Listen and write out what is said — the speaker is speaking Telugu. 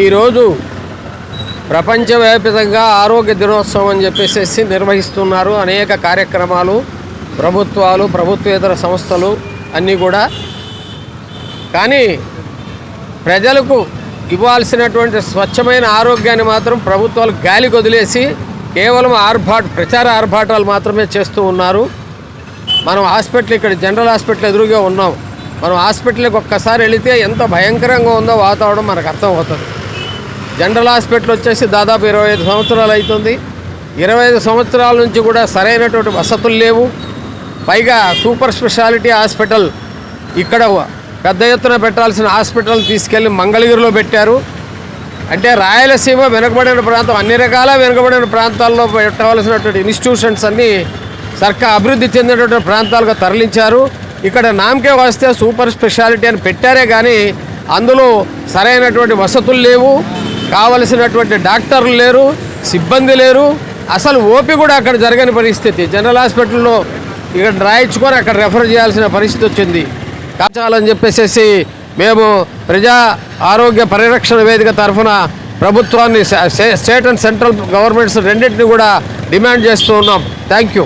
ఈరోజు ప్రపంచవ్యాప్తంగా ఆరోగ్య దినోత్సవం అని చెప్పేసి నిర్వహిస్తున్నారు. అనేక కార్యక్రమాలు ప్రభుత్వాలు ప్రభుత్వేతర సంస్థలు అన్నీ కూడా. కానీ ప్రజలకు ఇవ్వాల్సినటువంటి స్వచ్ఛమైన ఆరోగ్యాన్ని మాత్రం ప్రభుత్వాలు గాలి వదిలేసి కేవలం ఆర్భాట్ ప్రచార ఆర్భాటాలు మాత్రమే చేస్తూ ఉన్నారు. మనం హాస్పిటల్ ఇక్కడ జనరల్ హాస్పిటల్ ఎదురుగా ఉన్నాం. మనం హాస్పిటల్కి ఒక్కసారి వెళితే ఎంత భయంకరంగా ఉందో వాతావరణం మనకు అర్థమవుతుంది. జనరల్ హాస్పిటల్ వచ్చేసి దాదాపు ఇరవై ఐదు సంవత్సరాలు అవుతుంది. ఇరవై ఐదు సంవత్సరాల నుంచి కూడా సరైనటువంటి వసతులు లేవు. పైగా సూపర్ స్పెషాలిటీ హాస్పిటల్ ఇక్కడ పెద్ద ఎత్తున పెట్టాల్సిన హాస్పిటల్ తీసుకెళ్ళి మంగళగిరిలో పెట్టారు. అంటే రాయలసీమ వెనుకబడిన ప్రాంతం అన్ని రకాల వెనుకబడిన ప్రాంతాల్లో పెట్టవలసినటువంటి ఇన్స్టిట్యూషన్స్ అన్నీ సర్కార్ అభివృద్ధి చెందినటువంటి ప్రాంతాలుగా తరలించారు. ఇక్కడ నామకే వస్తే సూపర్ స్పెషాలిటీ అని పెట్టారే కానీ అందులో సరైనటువంటి వసతులు లేవు కావలసినటువంటి డాక్టర్లు లేరు సిబ్బంది లేరు. అసలు ఓపి కూడా అక్కడ జరగని పరిస్థితి. జనరల్ హాస్పిటల్లో ఇక్కడ రాయించుకొని అక్కడ రెఫర్ చేయాల్సిన పరిస్థితి వచ్చింది. కాచాలని చెప్పేసి మేము ప్రజా ఆరోగ్య పరిరక్షణ వేదిక తరఫున ప్రభుత్వాన్ని స్టేట్ అండ్ సెంట్రల్ గవర్నమెంట్స్ రెండింటిని కూడా డిమాండ్ చేస్తూ ఉన్నాం. Thank you.